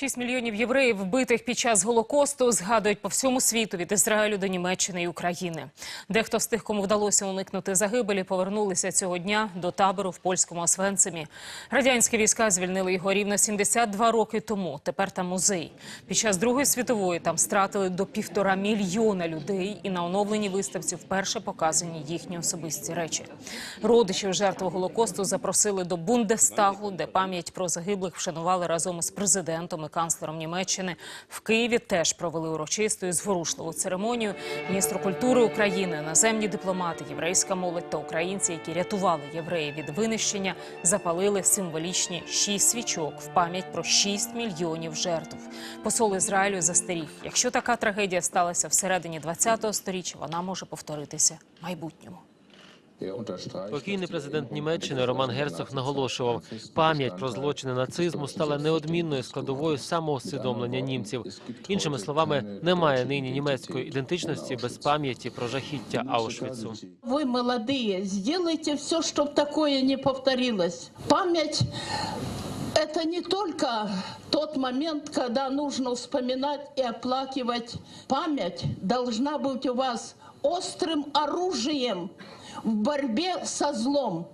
Шість мільйонів євреїв, вбитих під час Голокосту, згадують по всьому світу від Ізраїлю до Німеччини і України. Дехто з тих, кому вдалося уникнути загибелі, повернулися цього дня до табору в польському Освенцимі. Радянські війська звільнили його рівно 72 роки тому. Тепер там музей. Під час Другої світової там стратили до півтора мільйона людей, і на оновленій виставці вперше показані їхні особисті речі. Родичів жертв Голокосту запросили до Бундестагу, де пам'ять про загиблих вшанували разом із президентом канцлером Німеччини. В Києві теж провели урочисту і зворушливу церемонію. Міністр культури України, наземні дипломати, єврейська молодь та українці, які рятували євреїв від винищення, запалили символічні шість свічок в пам'ять про шість мільйонів жертв. Посол Ізраїлю застеріг, якщо така трагедія сталася всередині 20-го сторіччя, вона може повторитися в майбутньому. Покійний президент Німеччини Роман Герцог наголошував, пам'ять про злочини нацизму стала неодмінною складовою самоусвідомлення німців. Іншими словами, немає нині німецької ідентичності без пам'яті про жахіття Аушвіцу. Вы молодые, сделайте все, чтобы такое не повторилось. Память – это не только тот момент, когда нужно вспоминать и оплакивать. Память должна быть у вас острым оружием в борьбе со злом.